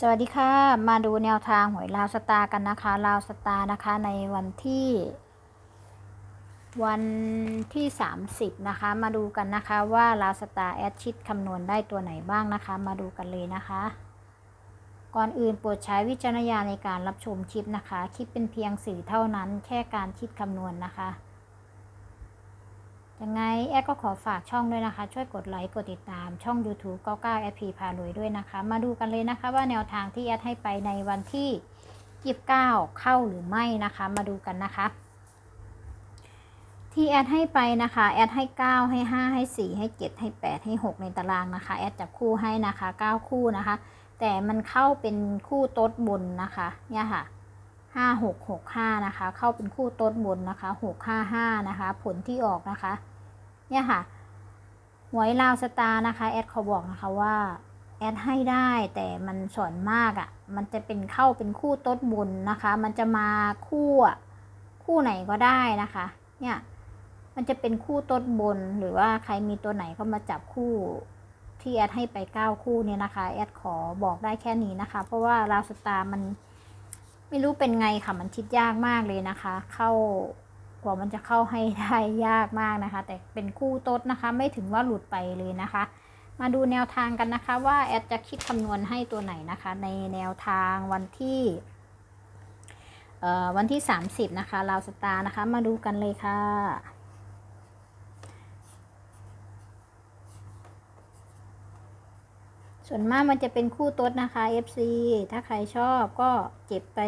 สวัสดีค่ะ มาดูแนวทางหวยลาวสตาร์กันนะคะ ลาวสตาร์นะคะในวันที่ วันที่ 30 นะคะ มาดูกันนะคะว่าลาวสตาร์แอดชิดคำนวณได้ตัวไหนบ้างนะคะ มาดูกันเลยนะคะ ก่อนอื่นโปรดใช้วิจารณญาณในการรับชมคลิปนะคะ คลิปเป็นเพียงสื่อเท่านั้น แค่การคิดคำนวณนะคะ ยังไงแอดก็ขอฝากช่องด้วยนะคะ ช่วยกดไลค์กดติดตามช่อง YouTube 99แอดพีพารวยด้วยนะคะ มาดูกันเลยนะคะว่าแนวทางที่แอดให้ไปในวันที่ 29 เข้าหรือไม่นะคะ มาดูกันนะคะ ที่แอดให้ไปนะคะแอดให้ 9 ให้ 5 ให้ 4 ให้ 7 ให้ 8 ให้ 6 ในตารางนะคะแอดจับคู่ให้นะคะ 9 คู่นะคะ แต่มันเข้าเป็นคู่โต๊ดบนนะคะเนี่ยค่ะห้าหกหกห้านะคะ เข้าเป็นคู่ต้นบนนะคะหกห้าห้านะคะ ผลที่ออกนะคะ เนี่ยค่ะหวยลาวสตาร์นะคะแอดเขาบอกนะคะว่าแอดให้ได้แต่มันส่วนมากอะ่ะ มันจะเป็นเข้าเป็นคู่ต้นบนนะคะ มันจะมาคู่คู่ไหนก็ได้นะคะ เนี่ยมันจะเป็นคู่ต้นบนหรือว่าใครมีตัวไหนก็มาจับคู่ที่แอดให้ไปเก้าคู่เนี่ยนะคะแอดขอบอกได้แค่นี้นะคะ เพราะว่าลาวสตาร์มันไม่รู้เป็นไงค่ะ มันคิดยากมากเลยนะคะ เข้า กว่ามันจะเข้าให้ได้ยากมากนะคะ แต่เป็นคู่ต๊ดนะคะ ไม่ถึงว่าหลุดไปเลยนะคะ มาดูแนวทางกันนะคะว่าแอดจะคิดคำนวณให้ตัวไหนนะคะ ในแนวทางวันที่วันที่ 30 นะคะลาวสตาร์นะคะ มาดูกันเลยค่ะส่วนมากมันจะเป็นคู่ต๊ดนะคะ FC ถ้าใครชอบก็เก็บไป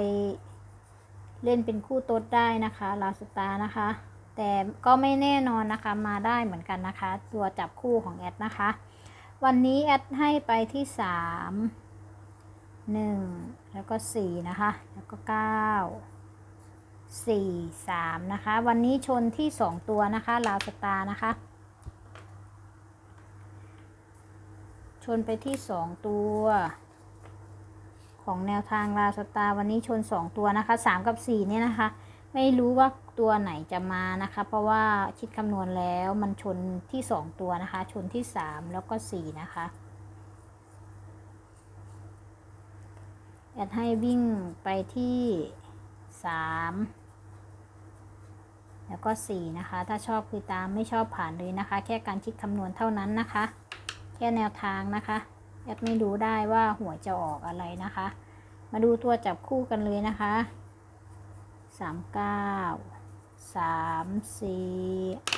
เล่นเป็นคู่ต๊ดได้นะคะลาสตานะคะ แต่ก็ไม่แน่นอนนะคะมาได้เหมือนกันนะคะ ตัวจับคู่ของแอดนะคะ วันนี้แอดให้ไปที่ 3 1 แล้วก็ 4 นะคะ แล้วก็ 9 4 3 นะคะ วันนี้ชนที่ 2 ตัวนะคะลาสตานะคะ ชนไปที่ 2 ตัว ของแนวทางลาสตาวันนี้ชน 2 ตัวนะคะ 3 กับ 4 เนี่ยนะคะ ไม่รู้ว่าตัวไหนจะมานะคะ เพราะว่าคิดคำนวณแล้วมันชนที่ 2 ตัวนะคะ ชนที่ 3 แล้วก็ 4 นะคะแอดให้วิ่งไปที่ 3 แล้วก็ 4 นะคะ ถ้าชอบคือตามไม่ชอบผ่านเลยนะคะ แค่การคิดคำนวณเท่านั้นนะคะ แค่แนวทางนะคะ แอดไม่รู้ได้ว่าหัวจะออกอะไรนะคะ มาดูตัวจับคู่กันเลยนะคะสามเก้าสามสี่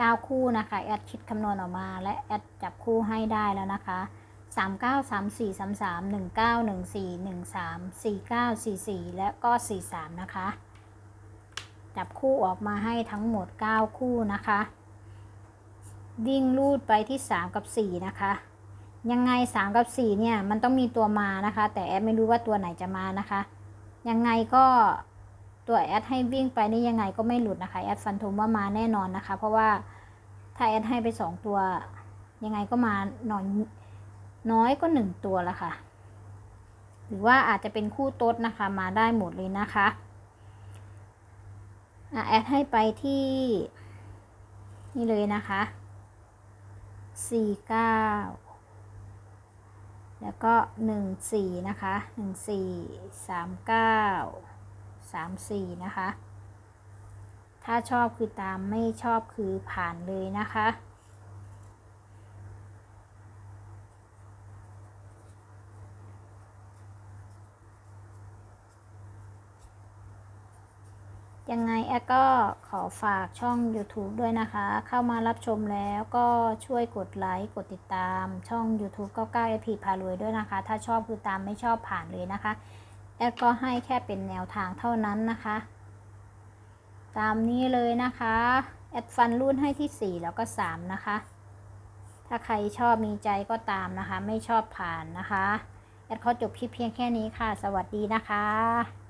9 คู่นะคะแอดคิดคำนวณออกมาและแอดจับคู่ให้ได้แล้วนะคะ3 9 3 4 3 3 1 9 1 4 1 3 4 9 4 4 และก็ 43 นะคะ จับคู่ออกมาให้ทั้งหมด 9 คู่นะคะ วิ่งลูดไปที่ 3 กับ 4 นะคะ ยังไง 3 กับ 4 เนี่ย มันต้องมีตัวมานะคะ แต่แอดไม่รู้ว่าตัวไหนจะมานะคะ ยังไงก็ ตัวแอดให้วิ่งไปนี่ยังไงก็ไม่หลุดนะคะแอดฟันธงว่ามาแน่นอนนะคะ เพราะว่าถ้าแอดให้ไปสองตัว ยังไงก็มาหน่อยน้อยก็หนึ่งตัวละค่ะ หรือว่าอาจจะเป็นคู่โต๊ดนะคะ มาได้หมดเลยนะคะแอดให้ไปที่นี่เลยนะคะสี่เก้าแล้วก็หนึ่งสี่นะคะหนึ่งสี่สามเก้า สามสี่นะคะ ถ้าชอบคือตามไม่ชอบคือผ่านเลยนะคะ ยังไงแอก็ขอฝากช่อง YouTube ด้วยนะคะ เข้ามารับชมแล้วก็ช่วยกดไลค์ กดติดตามช่อง YouTube 99 AP พารวยด้วยนะคะ ถ้าชอบคือตามไม่ชอบผ่านเลยนะคะ แอดก็ให้แค่เป็นแนวทางเท่านั้นนะคะ ตามนี้เลยนะคะ แอดฟันรุ่นให้ที่ 4 แล้วก็ 3 นะคะ ถ้าใครชอบมีใจก็ตามนะคะ ไม่ชอบผ่านนะคะ แอดขอจบคลิปเพียงแค่นี้ค่ะ สวัสดีนะคะ